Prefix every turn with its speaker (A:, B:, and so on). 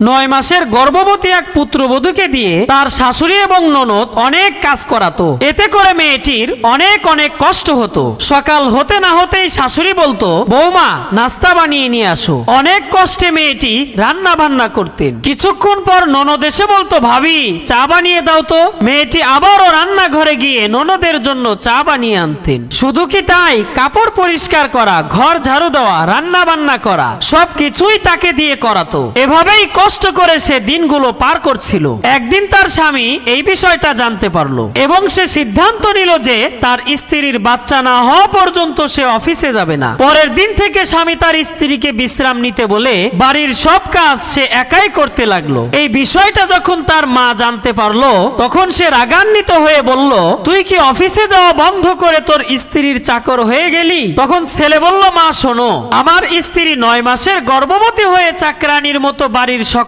A: নয় মাসের গর্ভবতী এক পুত্রবধূকে দিয়ে তার শাশুড়ি এবং ননদ অনেক কাজ করাতো। এতে করে মেয়েটির অনেক অনেক কষ্ট হতো। সকাল হতে না হতেই শাশুড়ি বলতো, বৌমা, নাস্তা বানিয়ে নিয়ে আসো। অনেক কষ্টে মেয়েটি রান্না বান্না করতেন। কিছুক্ষণ পর ননদ এসে বলতো, ভাবি, চা বানিয়ে দাও তো। মেয়েটি আবারও রান্নাঘরে গিয়ে ননদের জন্য চা বানিয়ে আনতেন। শুধু কি তাই? কাপড় পরিষ্কার করা, ঘর ঝাড়ু দেওয়া রান্না বান্না করা সব কিছুই তাকে দিয়ে করাতো। এভাবেই কষ্ট করে সে দিনগুলো পার করছিল। একদিন তার স্বামী এই বিষয়টা জানতে পারল এবং সে সিদ্ধান্ত নিল যে তার স্ত্রীর বাচ্চা না হওয়া পর্যন্ত সে অফিসে যাবে না। পরের দিন থেকে স্বামী তার স্ত্রীকে বিশ্রাম নিতে বলে বাড়ির সব কাজ সে একাই করতে লাগল। এই বিষয়টা যখন তার মা জানতে পারল, তখন সে রাগান্বিত হয়ে বলল, তুই কি অফিসে যাওয়া বন্ধ করে তোর স্ত্রীর চাকর হয়ে গেলি? তখন ছেলে বলল, মা, শোনো, আমার স্ত্রী নয় মাসের গর্ভবতী হয়ে চাকরানির মতো বাড়ির